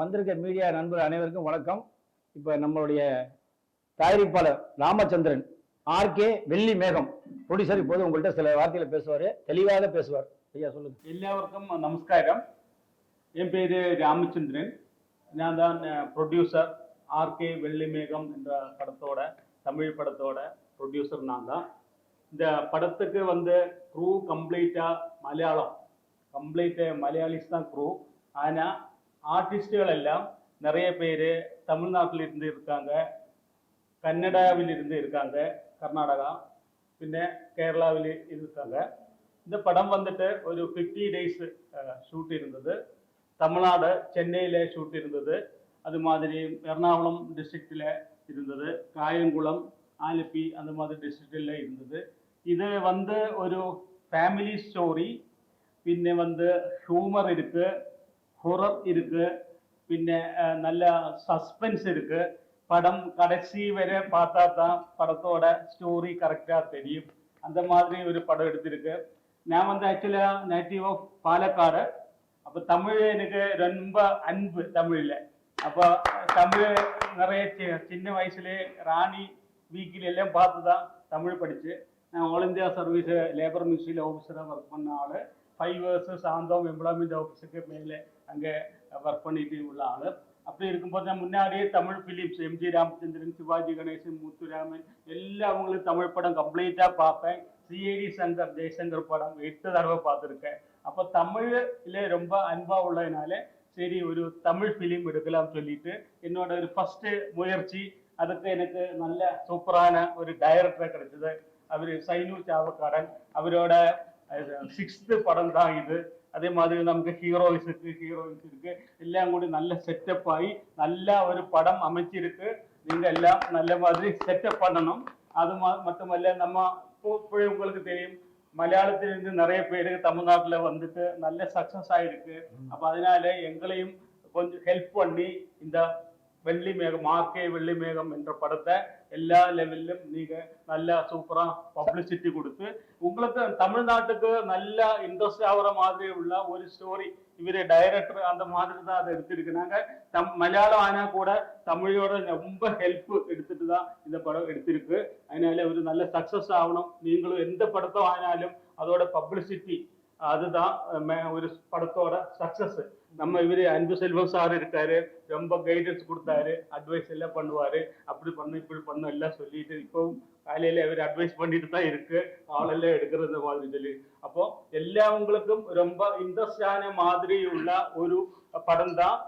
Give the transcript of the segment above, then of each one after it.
வந்திருக்க மீடியா நண்பர் அனைவருக்கும் வணக்கம். இப்போ நம்மளுடைய தயாரிப்பாளர் ராமச்சந்திரன் ஆர்கே வெள்ளி மேகம் ப்ரொடியூசர் இப்போது உங்கள்கிட்ட சில வார்த்தையில் பேசுவார் தெளிவாக பேசுவார். ஐயா சொல்லுங்க. எல்லாருக்கும் நமஸ்காரம். என் பேர் ராமச்சந்திரன். நான் தான் ப்ரொடியூசர் ஆர்கே வெள்ளி மேகம் என்ற படத்தோட தமிழ் படத்தோட ப்ரொடியூசர் நான் தான். இந்த படத்துக்கு வந்து க்ரூ கம்ப்ளீட்டாக மலையாளம். கம்ப்ளீட்டு மலையாளிஸ் தான் க்ரூ ஆனால் ஆர்டிஸ்டுகள் எல்லாம் நிறைய பேர் தமிழ்நாட்டில் இருந்து இருக்காங்க கன்னடாவில் இருந்து இருக்காங்க கர்நாடகா പിന്നെ കേരളാവിൽ இருக்காங்க இந்த படம் வந்துட்டு ஒரு ஃபிஃப்டி டேஸ் ஷூட் இருந்தது தமிழ்நாடு சென்னையில ஷூட் இருந்தது அது மாதிரி எர்ணாகுளம் டிஸ்ட்ரிக்டில் இருந்தது காயங்குளம் ஆலப்பி அந்த மாதிரி டிஸ்ட்ரிக்டில் இருந்தது இது வந்து ஒரு ஃபேமிலி ஸ்டோரி പിന്നെ வந்து ஹியூமர் இருக்கு ஹொரர் இருக்கு பின்ன நல்ல சஸ்பென்ஸ் இருக்கு படம் கடைசி வரை பார்த்தா தான் படத்தோட ஸ்டோரி கரெக்டாக தெரியும் அந்த மாதிரி ஒரு படம் எடுத்திருக்கு நான் வந்து ஆக்சுவலாக நேட்டிவ் ஆஃப் பாலக்காடு அப்போ தமிழ் எனக்கு ரொம்ப அன்பு தமிழில் அப்போ தமிழ் நிறைய சின்ன வயசுலேயே ராணி வீக்கில் எல்லாம் பார்த்து தான் தமிழ் படித்து நான் ஆல் இந்தியா சர்வீஸ் லேபர் மினிஸ்ட்ரியில் ஆஃபீஸராக ஒர்க் பண்ண ஆள் ஃபைவ் இயர்ஸ் சாந்தோம் எம்ப்ளாய்மெண்ட் ஆஃபீஸுக்கு மேலே அங்கே ஒர்க் பண்ணிட்டு உள்ள ஆள். அப்படி இருக்கும்போது தான் முன்னாடியே Tamil films M G Ramachandran Sivaji Ganesan Muthuraman எல்லா அவங்களும் தமிழ் படம் கம்ப்ளீட்டாக பார்ப்பேன். சிஏடி சங்கர் ஜெய்சங்கர் படம் எட்டு தடவை பார்த்துருக்கேன். அப்போ தமிழ்ல ரொம்ப அன்பாக உள்ளதுனால சரி ஒரு தமிழ் ஃபிலிம் எடுக்கலாம்னு சொல்லிட்டு என்னோட ஒரு ஃபர்ஸ்ட் முயற்சி அதுக்கு எனக்கு நல்ல சூப்பரான ஒரு டைரக்டரை கிடைச்சது. அவர் சைனு சாவக்காரன். அவரோட சிக்ஸ்த்து படம் தான் இது. அதே மாதிரி നമുക്ക് ஹீரோயிஸ் இருக்கு ஹீரோயின்ஸ் இருக்கு எல்லாம் കൂടി நல்ல செட்டப் ஆகி நல்ல ஒரு படம் அமைச்சிருக்கு நீங்க எல்லாம் நல்ல மாதிரி செட்டப் பண்ணணும் அது மா- மட்டுமல்ல நம்ம இப்போ இப்போவே உங்களுக்கு தெரியும் மலையாளத்திலிருந்து நிறைய பேரு தமிழ்நாட்டுல வந்துட்டு நல்ல சக்சஸ் ஆயிருக்கு அப்ப அதனால எங்களையும் கொஞ்சம் ஹெல்ப் பண்ணி இந்த வெள்ளி மேகம் மாக்கே வெள்ளி மேகம் என்ற படத்தை எல்லா லெவலிலும் நீங்க நல்லா சூப்பரா பப்ளிசிட்டி கொடுத்து உங்களுக்கு தமிழ்நாட்டுக்கு நல்ல இன்ட்ரெஸ்ட் ஆகிற மாதிரி உள்ள ஒரு ஸ்டோரி இவரு டைரக்டர் அந்த மாதிரி தான் அதை எடுத்திருக்கிறாங்க. தம் மலையாளம் ஆனா கூட தமிழோட ரொம்ப ஹெல்ப் எடுத்துட்டு தான் இந்த படம் எடுத்திருக்கு. அதனால ஒரு நல்ல சக்சஸ் ஆகணும். நீங்களும் எந்த படத்தை ஆனாலும் அதோட பப்ளிசிட்டி அதுதான் ஒரு படத்தோட சக்சஸ் நம்ம இவரு அன்பு செல்வம் சார் இருக்காரு ரொம்ப கைடன்ஸ் கொடுத்தாரு அட்வைஸ் எல்லாம் பண்ணுவாரு. அப்படி பண்ணும் இப்படி பண்ணும் எல்லாம் சொல்லிட்டு இப்போ காலையில இவர் அட்வைஸ் பண்ணிட்டு தான் இருக்கு. ஆளெல்லாம் எடுக்கிறது மாதிரி சொல்லி. அப்போ எல்லாவங்களுக்கும் ரொம்ப இன்ட்ரெஸ்ட் மாதிரி உள்ள ஒரு படம் தான்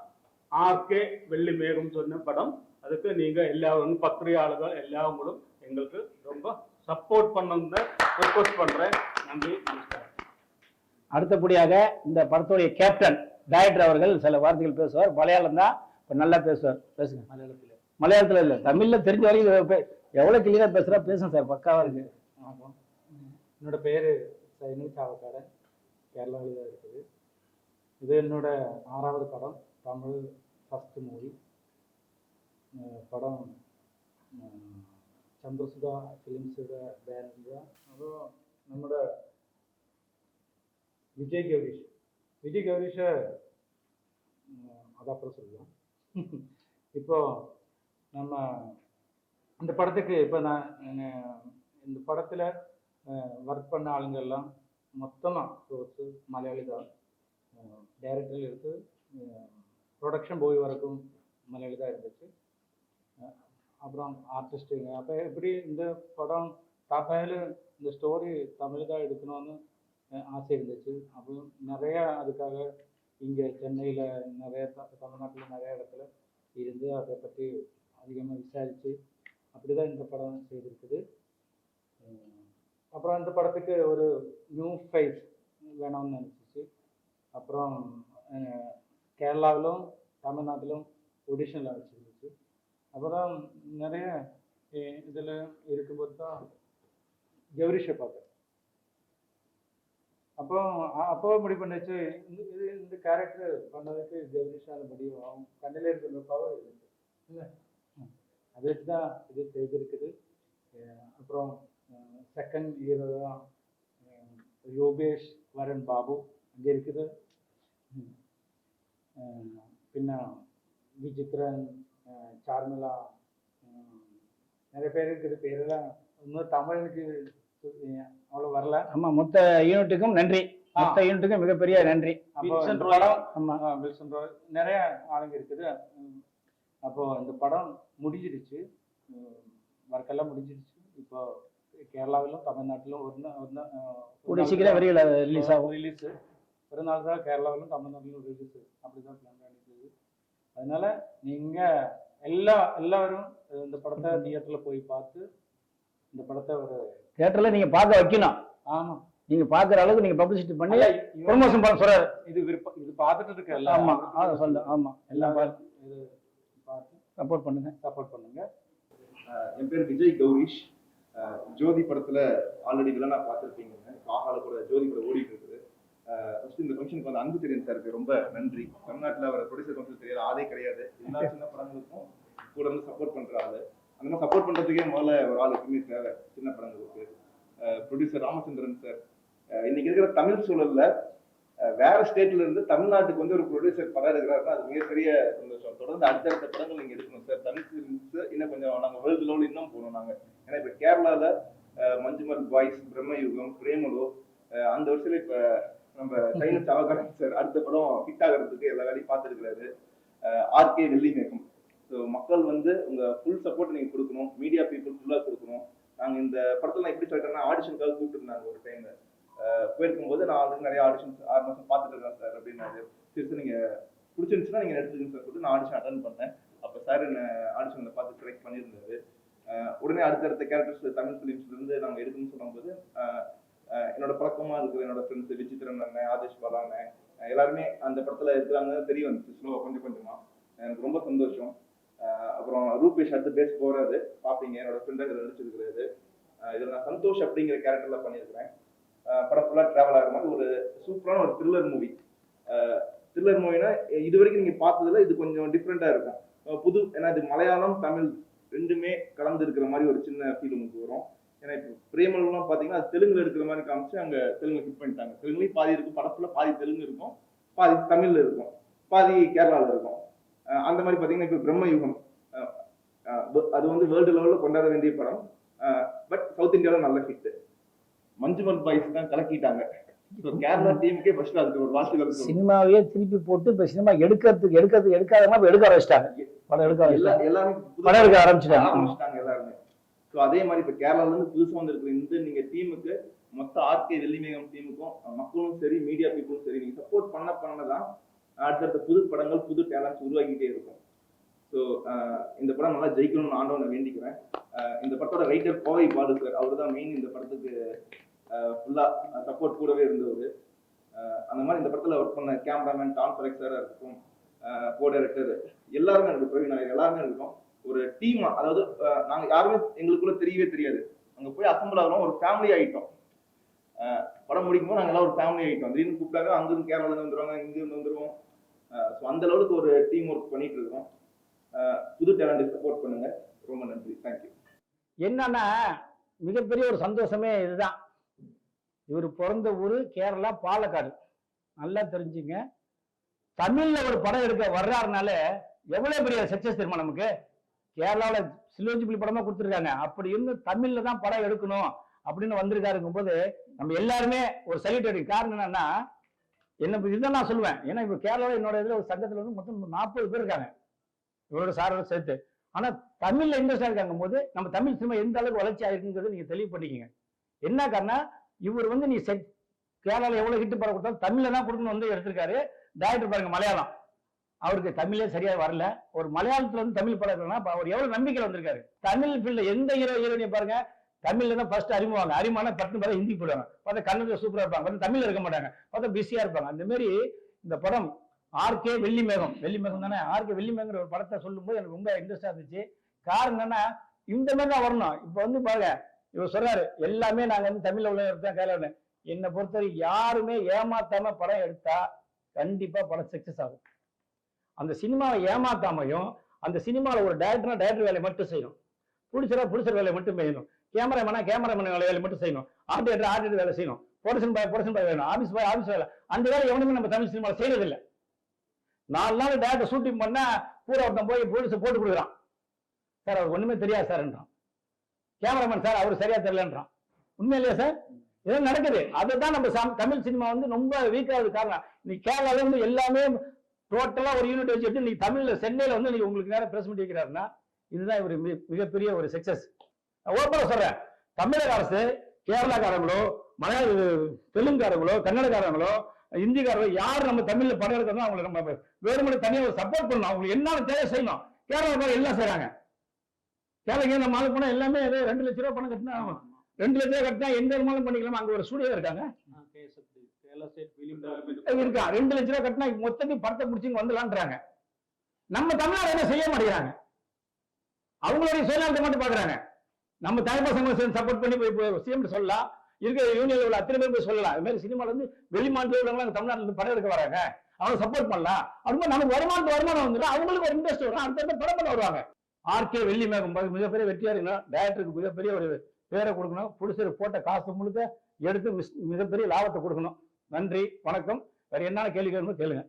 ஆர்கே வெள்ளி மேகம் சொன்ன படம். அதுக்கு நீங்க எல்லாரும் பத்திரிகையாளர்கள் எல்லாவங்களும் எங்களுக்கு ரொம்ப சப்போர்ட் பண்ணணும்னு ரெக்வஸ்ட் பண்றேன். நன்றி நமஸ்காரம். அடுத்தபடியாக இந்த படத்துடைய கேப்டன் டைரக்டர் அவர்கள் சில வார்த்தைகள் பேசுவார். மலையாளம் தான் இப்போ நல்லா பேசுவார். பேசுங்க. மலையாளத்தில். மலையாளத்தில் இல்லை. தமிழில் தெரிஞ்ச வரைக்கும் எவ்வளோ கிளியராக பேசுகிறா பேசுங்க சார் பக்காவாக இருக்கு. வணக்கம் என்னோட பேர் சைனு சாவக்காரன் கேரளாவில் தான் இருக்குது. இது என்னோட ஆறாவது படம். தமிழ் ஃபஸ்ட்டு மூவி படம் சந்திரசுதா ஃபிலிம்ஸோட பேனர் தான். அதுவும் நம்மளோட விஜய் கௌரிஷ் விஜய் கௌரிஷை அது அப்புறம் சொல்லலாம். இப்போ நம்ம இந்த படத்துக்கு இப்போ நான் இந்த படத்தில் ஒர்க் பண்ண ஆளுங்க எல்லாம் மொத்தமாக சோர்ஸு மலையாளி தான் டைரக்டரில் எடுத்து ப்ரொடக்ஷன் போய் வரைக்கும் மலையாளி தான் இருந்துச்சு அப்புறம் ஆர்டிஸ்ட்டுங்க அப்போ எப்படி இந்த படம் டாப்பாயில் இந்த ஸ்டோரி தமிழ் தான் எடுக்கணும்னு ஆசை இருந்துச்சு. அப்புறம் நிறைய அதுக்காக இங்கே சென்னையில் நிறைய த- தமிழ்நாட்டில் நிறைய இடத்துல இருந்து அதை பற்றி அதிகமாக விசாரித்து அப்படி தான் இந்த படம் செய்திருக்குது. அப்புறம் இந்த படத்துக்கு ஒரு நியூ ஃபைஸ் வேணும்னு நினச்சிச்சு. அப்புறம் கேரளாவிலும் தமிழ்நாட்டிலும் ஒடிஷனில் வச்சுருந்துச்சு. அப்புறம் நிறைய இதில் இருக்கும்போது தான் கௌரிஷை பார்த்தேன். அப்போ அ- அப்போ முடிவு பண்ணிச்சு இந்த இது இந்த கேரக்டர் பண்ணதுக்கு கௌரிஷால முடியும். ஆகும் கண்ணில் இருக்கிற பவர் இருக்கு இல்லை? அதை வச்சு தான் இது செய்திருக்குது. அப்புறம் செகண்ட் ஹீரோ தான் யோகேஷ் வரன் பாபு அங்கே இருக்குது. பின்ன விசித்திரன் அஹ், சார்மிளா நிறைய பேர் இருக்குது. பேரெல்லாம் இன்னும் தமிழுக்கு அவ்வளோ வரல. ஆமா மொத்த யூனிட்டுக்கும் நன்றி. மொத்த யூனிட்டுக்கும் மிகப்பெரிய நன்றி. படம் வில்சன் ராய் நிறைய ஆளுங்க இருக்குது. அப்போ இந்த படம் முடிஞ்சிடுச்சு. ஒர்க்கெல்லாம் முடிஞ்சிடுச்சு. இப்போ கேரளாவிலும் தமிழ்நாட்டிலும் ஒரு நாள் சீக்கிரம் வெளியில ரிலீஸ் ஆகும். ரிலீஸ் ஒரு நாள் தான் கேரளாவிலும் தமிழ்நாட்டிலும் ரிலீஸ் அப்படிதான் பிளான் பண்ணிட்டு அதனால நீங்க எல்லா எல்லாரும் இந்த படத்தை தியேட்டர்ல போய் பார்த்து இந்த படத்தை ஒரு தியேட்டர்ல நீங்க பார்க்க வைக்கணும். ஆமா. நீங்க பாக்குற அளவுக்கு நீங்க பப்ளிசிட்டி பண்ணி ப்ரொமோஷன் பண்ண சொல்றாரு. இது விருப்பம் இது பார்த்துட்டு இருக்க எல்லா ஆமா அத சொல்ல ஆமா. எல்லாம் இது பார்த்து சப்போர்ட் பண்ணுங்க. சப்போர்ட் பண்ணுங்க. என் பேர் விஜய் கௌரிஷ். ஜோதி படத்துல ஆல்ரெடி வில்லனா பார்த்துருப்பீங்க காகால கூட ஜோதி படம் ஓடிட்டு இருக்குது. ஃபர்ஸ்ட் இந்த ஃபங்க்ஷனுக்கு வந்து அன்பு தெரியும் சாருக்கு ரொம்ப நன்றி. தமிழ்நாட்டில் அவர் ப்ரொடியூசர் கவுன்சில் தெரியாத ஆளே கிடையாது. எல்லா சின்ன படங்களுக்கும் கூட வந்து சப்போர்ட் பண்ற ஆளு. அந்த மாதிரி சப்போர்ட் பண்றதுக்கே முதல்ல ஒரு ஆள் எப்பவுமே தேவை சின்ன படங்களுக்கு. ப்ரொடியூசர் ராமச்சந்திரன் சார் இன்னைக்கு இருக்கிற தமிழ் சூழல்ல வேற ஸ்டேட்ல இருந்து தமிழ்நாட்டுக்கு வந்து ஒரு ப்ரொடியூசர் படம் எடுக்கிறாருன்னா அது மிகப்பெரிய சந்தோஷம். தொடர்ந்து அடுத்தடுத்த படங்கள் நீங்க எடுக்கணும் சார் தமிழ் ஃபிலிம்ஸ் இன்னும் கொஞ்சம் நாங்க வேர்ல்டு லெவலில் இன்னும் போகணும் நாங்க. ஏன்னா இப்ப கேரளால மஞ்சுமல் பாய்ஸ் பிரம்மயுகம் பிரேமலோ அஹ் அந்த வருஷத்துல இப்ப நம்ம சைனஸ் அவகாரம் சார் அடுத்த படம் ஹிட் ஆகிறதுக்கு எல்லா வேலையும் பார்த்துருக்கிறாரு. ஆர்கே வெள்ளி மேகம் ஸோ மக்கள் வந்து உங்க ஃபுல் சப்போர்ட் நீங்க கொடுக்கணும். மீடியா பீப்புள் ஃபுல்லா கொடுக்கணும். நாங்க இந்த படத்தில் நான் எப்படி சொல்லிட்டேன்னா ஆடிஷனுக்காக கூப்பிட்டுருந்தாங்க ஒரு டைம் போயிருக்கும்போது நான் ஆல்ரெடி நிறைய ஆடிஷன்ஸ் ஆறு மாசம் பார்த்துட்டு இருக்கேன் சார் அப்படின்னாரு சரி சார் நீங்க பிடிச்சிருந்துச்சுன்னா நீங்க எடுத்துக்கங்க சார் சொல்லிட்டு நான் ஆடிஷன் அட்டன் பண்ணேன். அப்ப சார் என்ன ஆடிஷன்ல பார்த்து செலக்ட் பண்ணியிருந்தாரு. உடனே அடுத்தடுத்த கேரக்டர்ஸ் தமிழ் ஃபிலிம்ஸ்ல இருந்து நாங்க எடுக்கணும்னு சொல்லும்போது என்னோட பழக்கமா இருக்கிற என்னோட ஃப்ரெண்ட்ஸ் விசித்திரன் அண்ணன் ஆதேஷ் பாலா அண்ணன் எல்லாருமே அந்த படத்துல இருக்கிறாங்க தெரிய வந்துச்சு. கொஞ்சம் கொஞ்சமா. எனக்கு ரொம்ப சந்தோஷம். அப்புறம் ரூபேஷ் அடுத்து பேஸ் போறாரு. பாப்பீங்க. என்னோட ஃப்ரெண்டாக நடிச்சிருக்கிறது. இதில் நான் சந்தோஷ் அப்படிங்கிற கேரக்டர்ல பண்ணியிருக்கிறேன். படம் ஃபுல்லாக டிராவல் ஆகிற மாதிரி ஒரு சூப்பரான ஒரு த்ரில்லர் மூவி த்ரில்லர் மூவினா இது வரைக்கும் நீங்க பார்த்ததுல இது கொஞ்சம் டிஃப்ரெண்ட்டாக இருக்கும். புது ஏன்னா இது மலையாளம் தமிழ் ரெண்டுமே கலந்து இருக்கிற மாதிரி ஒரு சின்ன ஃபீல் உங்களுக்கு வரும். ஏன்னா இப்போ பிரேமலாம் பார்த்தீங்கன்னா அது தெலுங்குல எடுக்கிற மாதிரி காமிச்சு அங்கே தெலுங்கு ஹிட் பண்ணிட்டாங்க. தெலுங்குலேயும் பாதி இருக்கும். படத்துல பாதி தெலுங்கு இருக்கும். பாதி தமிழ்ல இருக்கும். பாதி கேரளாவில் இருக்கும். அந்த மாதிரி பார்த்தீங்கன்னா இப்போ பிரம்ம யுகம் அது வந்து வேர்ல்டு லெவலில் கொண்டாட வேண்டிய படம். பட் சவுத் இந்தியாவில் நல்ல ஹிட் மஞ்சுமல் பாய்ஸ் தான் கலக்கிட்டாங்க. கேரளா டீமுக்கே ஃபர்ஸ்ட் அதுக்கு ஒரு சொல்லணும். சினிமாவையே திருப்பி போட்டு இப்ப சினிமா எடுக்கிறதுக்கு எடுக்கிறதுக்கு எடுக்காத மாதிரி எடுக்க ஆரம்பிச்சிட்டாங்க. படம் எடுக்க எல்லாரும் படம் எடுக்க ஆரம்பிச்சிட்டாங்க. ஆரம்பிச்சிட்டாங்க எல்லாருமே. ஸோ அதே மாதிரி இப்போ கேரளால இருந்து புதுசா வந்திருக்கிற இந்த நீங்க டீமுக்கு மொத்த ஆர்கே வெள்ளிமேகம் டீமுக்கும் மக்களும் சரி மீடியா பீப்புளும் சரி நீங்க சப்போர்ட் பண்ண பண்ண தான் அடுத்தடுத்த புது படங்கள் புது டேலண்ட்ஸ் உருவாக்கிட்டே இருக்கும். ஸோ இந்த படம் நல்லா ஜெயிக்கணும்னு ஆண்டவனை வேண்டிக்கிறேன். இந்த படத்தோட ரைட்டர் கோவை பாலு சார் அவர் தான் மெயின் இந்த படத்துக்கு ஃபுல்லா சப்போர்ட் கூடவே இருந்தவர். அந்த மாதிரி இந்த படத்துல ஒர்க் பண்ண கேமராமேன் டான் ஃபரெக் இருக்கும். கோ டைரக்டர் எல்லாருமே இருக்கும் பிரவீன் நாயர் எல்லாருமே இருக்கோம். ஒரு டீமா அதாவது நாங்கள் நாங்க யாருமே எங்களுக்குள்ள தெரியவே தெரியாது. அங்க போய் அசம்பிள் ஆகிறோம் ஒரு ஃபேமிலி ஆயிட்டோம். அஹ் படம் முடிக்கும் போது நாங்க எல்லாம் ஒரு ஃபேமிலி ஆயிட்டோம். திடீர்னு கூப்பிட்டாங்க அங்கிருந்து கேரளாலேருந்து வந்துடுவாங்க இங்கேருந்து வந்துடுவோம் வந்துருவோம். ஸோ அந்த லெவலுக்கு ஒரு டீம் ஒர்க் பண்ணிட்டு இருக்கோம் புது டேலண்ட் சப்போர்ட் பண்ணுங்க. ரொம்ப நன்றி. தேங்க்யூ என்னன்னா மிகப்பெரிய ஒரு சந்தோஷமே இதுதான். இவர் பிறந்த ஊர் கேரளா பாலக்காடு. நல்லா தெரிஞ்சுங்க. தமிழ்ல ஒரு படம் எடுக்க வர்றாருனால எவ்வளவு பெரிய சக்சஸ் தெரியுமா நமக்கு? கேரளாவில் சில்வஞ்சிபிளி படமா கொடுத்துருக்காங்க. அப்படி இருந்து தமிழ்ல தான் படம் எடுக்கணும் அப்படின்னு வந்திருக்காருங்கும் போது நம்ம எல்லாருமே ஒரு சல்யூட் அடி காரணம் என்னன்னா என்ன இதை நான் சொல்லுவேன். ஏன்னா இப்ப கேரளாவில் என்னோட இதுல ஒரு சங்கத்துல வந்து மொத்தம் நாற்பது பேர் இருக்காங்க. இவரோட சாரோட சேர்த்து. ஆனா தமிழ்ல இன்ட்ரெஸ்டா இருக்காங்க போது நம்ம தமிழ் சினிமா எந்த அளவுக்கு வளர்ச்சி ஆயிருக்குங்கிறத நீங்க தெளிவு பண்ணிக்கங்க. என்ன காரணம் இவர் வந்து நீ செட் கேரளாவில் எவ்வளவு ஹிட் படம் கொடுத்தாலும் தமிழ்ல தான் கொடுக்கணும் வந்து எடுத்திருக்காரு. டேரக்டர் பாருங்க மலையாளம். அவருக்கு தமிழே சரியா வரல. ஒரு மலையாளத்துல வந்து தமிழ் படம் இருக்கணும்னா அவர் எவ்வளவு நம்பிக்கை வந்திருக்காரு. தமிழ் ஃபீல்ட்ல எந்த ஹீரோ ஹீரோனியை பாருங்க. தமிழ்ல தான் ஃபர்ஸ்ட் அறிமுவாங்க அறிமுகம்னா பத்து பார்த்தா ஹிந்தி போடுவாங்க. பார்த்தா கன்னட சூப்பரா இருப்பாங்க. பார்த்தா தமிழ்ல இருக்க மாட்டாங்க. பார்த்தா பிஸியா இருப்பாங்க. அந்த மாதிரி இந்த படம் ஆர்கே வெள்ளி மேகம் வெள்ளி மேகம் தானே? ஆர்கே வெள்ளி மேகங்கிற ஒரு படத்தை சொல்லும்போது எனக்கு ரொம்ப இன்ட்ரெஸ்டா இருந்துச்சு. காரணம் என்னன்னா இந்த மாதிரி தான் வரணும். இப்போ வந்து பாருங்க இவர் சொல்றாரு எல்லாமே நாங்க வந்து தமிழ்ல உள்ள எடுத்தோம் கையில என்னை பொறுத்தவரை யாருமே ஏமாத்தாம படம் எடுத்தா கண்டிப்பா படம் சக்சஸ் ஆகும். அந்த சினிமாவை ஏமாத்தாமையும் அந்த சினிமாவில் ஒரு டேரக்டர்னா டேரக்டர் வேலையை மட்டும் செய்யணும். புடிச்சரா புடிச்சர் வேலையை மட்டும் செய்யணும். கேமராமேனா கேமராமேன் வேலையை மட்டும் செய்யணும். ஆர்டிட்டர் ஆர்டிட்டர் வேலை செய்யணும். ப்ரொடக்ஷன் பாய் ப்ரொடக்ஷன் பாய் வேணும். ஆஃபீஸ் பாய் ஆஃபீஸ் வேலை. அந்த வேலை எவனுமே நம்ம தமிழ் சினிமாவில் செய்யறதில்லை. நாலு நாள் டேரக்டர் ஷூட்டிங் பண்ணால் பூரா ஒருத்தன் போய் போலீஸ் போட்டு கொடுக்குறான். சார் அவருக்கு ஒன்றுமே தெரியாது சார்ன்றான் கேமராமேன் சார் அவர் சரியா தெரியலன்றான். உண்மை இல்லையா சார் இதெல்லாம் நடக்குது. அதுதான் நம்ம சம்- தமிழ் சினிமா வந்து ரொம்ப வீக்காக காரணம். நீ கேரளால வந்து எல்லாமே டோட்டலா ஒரு யூனிட் வச்சுட்டு நீ தமிழ்ல சென்னையில வந்து நீ உங்களுக்கு நேரம் பிரஸ் மீட் வைக்கிறாருன்னா இதுதான் இவர் மிக- மிகப்பெரிய ஒரு சக்சஸ் ஓப்பனா சொல்றேன். தமிழக அரசு கேரளாக்காரங்களோ மலையாள தெலுங்குக்காரங்களோ கன்னடக்காரங்களோ இந்திக்காரங்களோ யார் நம்ம தமிழ்ல படம் எடுக்கிறதோ அவங்களை நம்ம வேறுமனை தனியாக சப்போர்ட் பண்ணணும். அவங்களுக்கு என்ன தேவை செய்யணும். கேரளாக்காரங்க எல்லாம் செய்றாங்க. கேரளா நம்ம ஆளு போனா எல்லாமே ரெண்டு லட்ச ரூபா பணம் கட்டினா ரெண்டு லட்ச ரூபா கட்டினா எங்க இருந்தாலும் பண்ணிக்கலாம்? அங்க ஒரு ஸ்டூடியோ இருக்காங்க. கேரளா இருக்கா? ரெண்டு லட்ச ரூபா கட்டினா மொத்தத்தையும் படத்தை முடிச்சுங்க வந்துலான்றாங்க நம்ம தமிழ்நாடு என்ன செய்ய மாட்டேங்கிறாங்க? அவங்களுடைய சுயநலத்தை மட்டும் பாக்குறாங்க நம்ம தலைமை சங்கம் சப்போர்ட் பண்ணி போய் சிஎம் சொல்லலாம் இருக்கிற யூனியன்ல உள்ள அத்தனை பேர் போய் சொல்லலாம் இது மாதிரி சினிமால இருந்து வெளிமாநில உள்ளவங்க தமிழ்நாட்டுல இருந்து படம் எடுக்க வராங்க. அவங்க சப்போர்ட் பண்ணலாம். அது மாதிரி நமக்கு வருமானத்து வருமானம் வந்துடும் அவங்களுக்கு ஒரு இன்ட்ரெஸ்ட் வரும். அடுத்த படம் பண்ண வருவாங்க. ஆர்கே வெள்ளி மேகம் மிகப்பெரிய வெற்றியா இருக்கணும் டேரக்டருக்கு மிகப்பெரிய ஒரு பேரை கொடுக்கணும். புடிச்சர் போட்ட காசு முழுக்க எடுத்து மிஸ்- மிகப்பெரிய லாபத்தை கொடுக்கணும். நன்றி வணக்கம். வேற என்ன கேள்வி கேட்கணும் கேளுங்க.